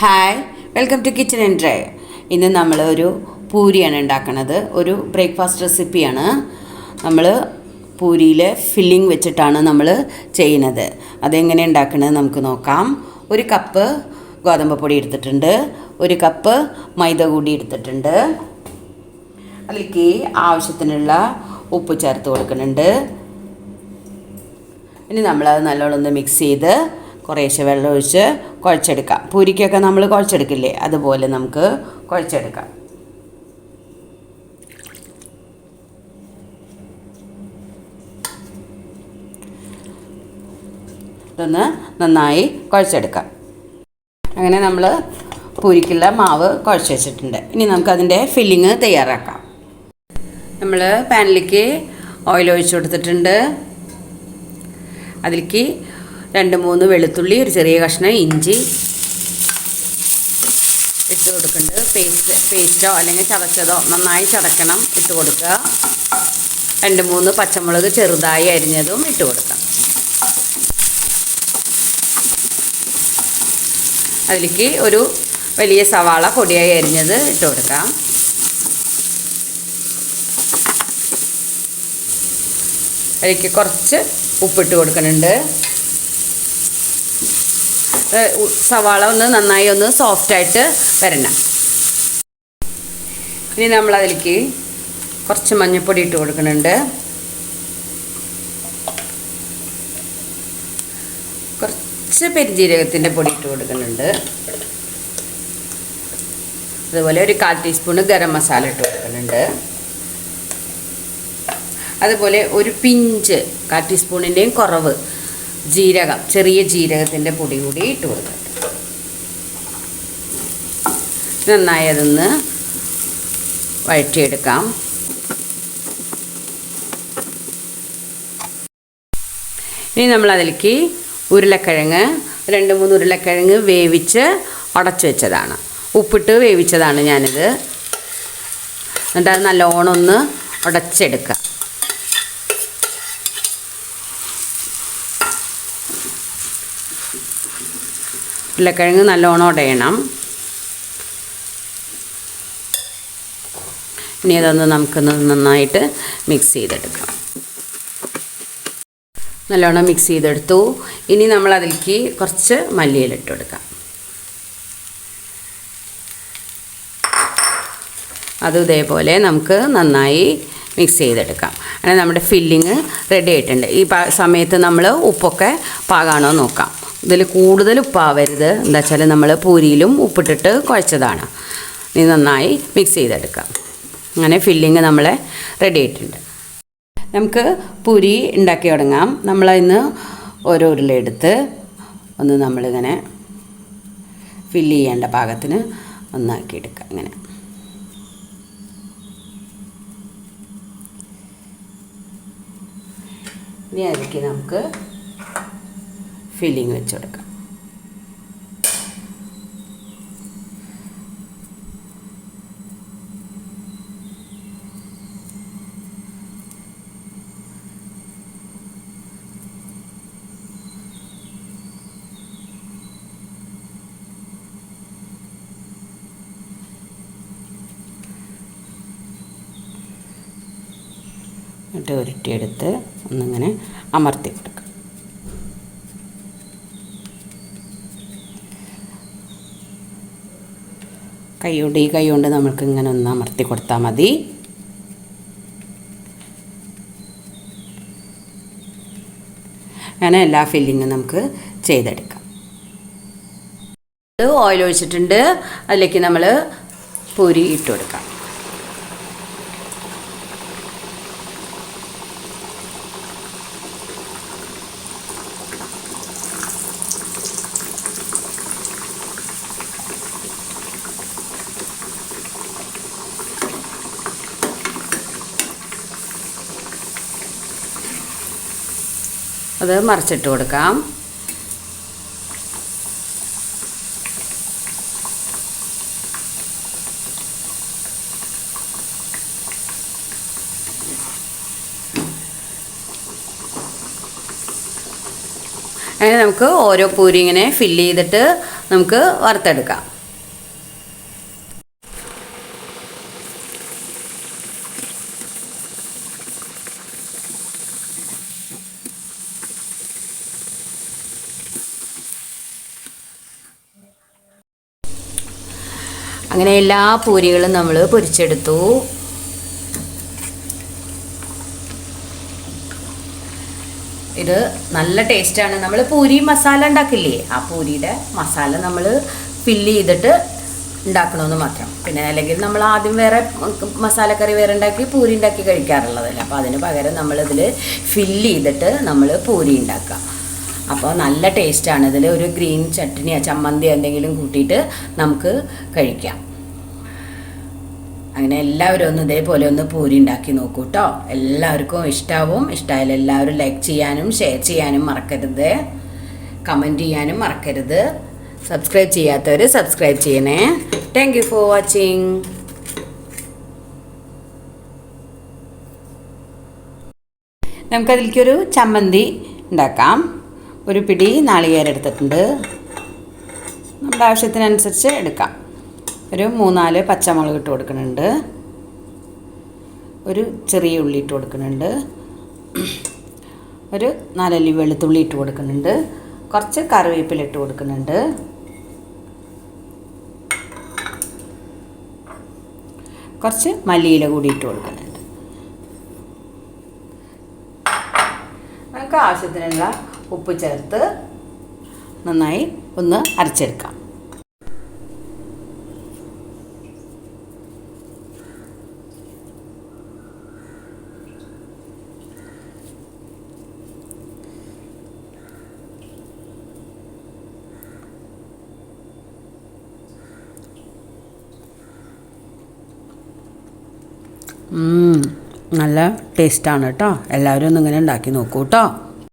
Hi welcome to kitchen and dry ഇന്ന് നമ്മൾ ഒരു പൂരിയാണ് ഉണ്ടാക്കുന്നത് ഒരു ബ്രേക്ക്ഫാസ്റ്റ് റെസിപ്പിയാണ് നമ്മൾ പൂരിയിൽ ഫില്ലിംഗ് വെച്ചിട്ടാണ് നമ്മൾ ചെയ്യുന്നത്. അതെങ്ങനെ ഉണ്ടാക്കുന്നത് നമുക്ക് നോക്കാം. ഒരു കപ്പ് ഗോതമ്പ് പൊടി എടുത്തിട്ടുണ്ട്. ഒരു കപ്പ് മൈദ കൂടി എടുത്തിട്ടുണ്ട്. അതിലേക്ക് ആവശ്യത്തിനുള്ള ഉപ്പ് ചേർത്ത് കൊടുക്കുന്നുണ്ട്. ഇനി നമ്മളത് നല്ലോണം ഒന്ന് മിക്സ് ചെയ്ത് കുറേശ്ശെ വെള്ളം ഒഴിച്ച് കുഴച്ചെടുക്കാം. പൂരിക്കൊക്കെ നമ്മൾ കുഴച്ചെടുക്കില്ലേ? അതുപോലെ നമുക്ക് കുഴച്ചെടുക്കാം. ഇതൊന്ന് നന്നായി കുഴച്ചെടുക്കാം. അങ്ങനെ നമ്മൾ പൂരിക്കുള്ള മാവ് കുഴച്ച് വെച്ചിട്ടുണ്ട്. ഇനി നമുക്കതിന്റെ ഫില്ലിങ് തയ്യാറാക്കാം. നമ്മൾ പാനിലേക്ക് ഓയിൽ ഒഴിച്ച് കൊടുത്തിട്ടുണ്ട്. അതിലേക്ക് രണ്ട് മൂന്ന് വെളുത്തുള്ളി ഒരു ചെറിയ കഷ്ണം ഇഞ്ചി ഇട്ട് കൊടുക്കുന്നുണ്ട് പേസ്റ്റ് പേസ്റ്റോ അല്ലെങ്കിൽ ചതച്ചതോ നന്നായി ചതക്കണം ഇട്ട് കൊടുക്കുക. രണ്ട് മൂന്ന് പച്ചമുളക് ചെറുതായി അരിഞ്ഞതും ഇട്ട് കൊടുക്കാം. അതിലേക്ക് ഒരു വലിയ സവാള പൊടിയായി അരിഞ്ഞത് ഇട്ട് കൊടുക്കാം. അതിലേക്ക് കുറച്ച് ഉപ്പിട്ട് കൊടുക്കുന്നുണ്ട് സവാള ഒന്ന് നന്നായി ഒന്ന് സോഫ്റ്റായിട്ട് വരണം. ഇനി നമ്മൾ അതിലേക്ക് കുറച്ച് മഞ്ഞൾപ്പൊടി ഇട്ട് കൊടുക്കുന്നുണ്ട്. കുറച്ച് പെരുജീരകത്തിന്റെ പൊടി ഇട്ട് കൊടുക്കുന്നുണ്ട്. അതുപോലെ ഒരു കാൽ ടീസ്പൂൺ ഗരം മസാല ഇട്ട് കൊടുക്കുന്നുണ്ട്. അതുപോലെ ഒരു പിഞ്ച് കാൽ ടീസ്പൂണിന്റെയും കുറവ് ജീരകം ചെറിയ ജീരകത്തിന്റെ പൊടി കൂടി ഇട്ട് കൊടുക്കുക നന്നായി അതൊന്ന് വഴറ്റിയെടുക്കാം. ഇനി നമ്മൾ അതിലേക്ക് ഉരുളക്കിഴങ്ങ് രണ്ട് മൂന്ന് ഉരുളക്കിഴങ്ങ് വേവിച്ച് ഉടച്ച് വെച്ചതാണ്. ഉപ്പിട്ട് വേവിച്ചതാണ് ഞാനിത്. എന്നിട്ട് അത് നല്ലോണം ഒന്ന് ഉടച്ചെടുക്കുക ഉരുളക്കിഴങ്ങ് നല്ലോണം ഉടയണം ഇനി അതൊന്ന് നമുക്കൊന്ന് നന്നായിട്ട് മിക്സ് ചെയ്തെടുക്കാം. നല്ലോണം മിക്സ് ചെയ്തെടുത്തു. ഇനി നമ്മൾ അതിലേക്ക് കുറച്ച് മല്ലിയിലിട്ട് കൊടുക്കാം. അതും ഇതേപോലെ നമുക്ക് നന്നായി മിക്സ് ചെയ്തെടുക്കാം. അങ്ങനെ നമ്മുടെ ഫില്ലിങ് റെഡി ആയിട്ടുണ്ട്. ഈ സമയത്ത് നമ്മൾ ഉപ്പൊക്കെ പാകാണോ നോക്കാം. ഇതിൽ കൂടുതൽ ഉപ്പാവരുത്. എന്താ വെച്ചാൽ നമ്മൾ പൂരിയിലും ഉപ്പിട്ടിട്ട് കുഴച്ചതാണ്. ഇത് നന്നായി മിക്സ് ചെയ്തെടുക്കാം. അങ്ങനെ ഫില്ലിങ് നമ്മളെ റെഡി ആയിട്ടുണ്ട്. നമുക്ക് പൂരി ഉണ്ടാക്കി തുടങ്ങാം. നമ്മളതിന്ന് ഓരോ ഉരുളയെടുത്ത് ഒന്ന് നമ്മളിങ്ങനെ ഫില്ല് ചെയ്യേണ്ട പാകത്തിന് ഒന്നാക്കിയെടുക്കാം ഇങ്ങനെ ഇനി അതിലേക്ക് നമുക്ക് ഫില്ലിങ് വെച്ച് കൊടുക്കാം. എന്നിട്ട് ഉരുട്ടിയെടുത്ത് ഒന്നിങ്ങനെ അമർത്തി കൊടുക്കുക കൈകൊണ്ട് ഈ കൈ കൊണ്ട് നമ്മൾക്ക് ഇങ്ങനെ ഒന്ന് അമർത്തി കൊടുത്താൽ മതി. അങ്ങനെ എല്ലാ ഫില്ലിങ്ങും നമുക്ക് ചെയ്തെടുക്കാം. ഓയിൽ ഒഴിച്ചിട്ടുണ്ട്. അതിലേക്ക് നമ്മൾ പൂരി ഇട്ട് കൊടുക്കാം. അത് മറിച്ചിട്ട് കൊടുക്കാം. അങ്ങനെ നമുക്ക് ഓരോ പൂരി ഇങ്ങനെ ഫില്ല് ചെയ്തിട്ട് നമുക്ക് വറുത്തെടുക്കാം. അങ്ങനെ എല്ലാ പൂരികളും നമ്മൾ പൊരിച്ചെടുത്തു. ഇത് നല്ല ടേസ്റ്റാണ്. നമ്മൾ പൂരി മസാല ഉണ്ടാക്കില്ലേ? ആ പൂരിയുടെ മസാല നമ്മൾ ഫില്ല് ചെയ്തിട്ട് ഉണ്ടാക്കണമെന്ന് മാത്രം. പിന്നെ അല്ലെങ്കിൽ നമ്മൾ ആദ്യം വേറെ മസാലക്കറി വേറെ ഉണ്ടാക്കി പൂരി ഉണ്ടാക്കി കഴിക്കാറുള്ളതല്ലേ. അപ്പോൾ അതിന് പകരം നമ്മളിതിൽ ഫില്ല് ചെയ്തിട്ട് നമ്മൾ പൂരി ഉണ്ടാക്കുക. അപ്പോൾ നല്ല ടേസ്റ്റാണ്. ഇതിൽ ഒരു ഗ്രീൻ ചട്നിയോ ചമ്മന്തിയോ എന്തെങ്കിലും കൂട്ടിയിട്ട് നമുക്ക് കഴിക്കാം. അങ്ങനെ എല്ലാവരും ഒന്ന് ഇതേപോലെ ഒന്ന് പൂരി ഉണ്ടാക്കി നോക്കൂ കേട്ടോ എല്ലാവർക്കും ഇഷ്ടാവും. ഇഷ്ടമായാലും എല്ലാവരും ലൈക്ക് ചെയ്യാനും ഷെയർ ചെയ്യാനും മറക്കരുത്. കമന്റ് ചെയ്യാനും മറക്കരുത്. സബ്സ്ക്രൈബ് ചെയ്യാത്തവർ സബ്സ്ക്രൈബ് ചെയ്യണേ. താങ്ക് ഫോർ വാച്ചിങ് ചമ്മന്തി ഒരു പിടി ആവശ്യത്തിനനുസരിച്ച് എടുക്കാം. ഒരു മൂന്നാൽ പച്ചമുളക് ഇട്ട് കൊടുക്കുന്നുണ്ട്. ഒരു ചെറിയ ഉള്ളി ഇട്ട് കൊടുക്കുന്നുണ്ട്. ഒരു നാലല്ലി വെളുത്തുള്ളി ഇട്ട് കൊടുക്കുന്നുണ്ട്. കുറച്ച് കറിവേപ്പില ഇട്ട് കൊടുക്കുന്നുണ്ട്. കുറച്ച് മല്ലിയില കൂടി ഇട്ട് കൊടുക്കുന്നുണ്ട്. നമുക്ക് ആവശ്യത്തിനുള്ള ഉപ്പ് ചേർത്ത് നന്നായി ഒന്ന് അരച്ചെടുക്കാം. നല്ല ടേസ്റ്റാണ് കേട്ടോ എല്ലാവരും ഒന്ന് ഇങ്ങനെ ഉണ്ടാക്കി നോക്കൂ കേട്ടോ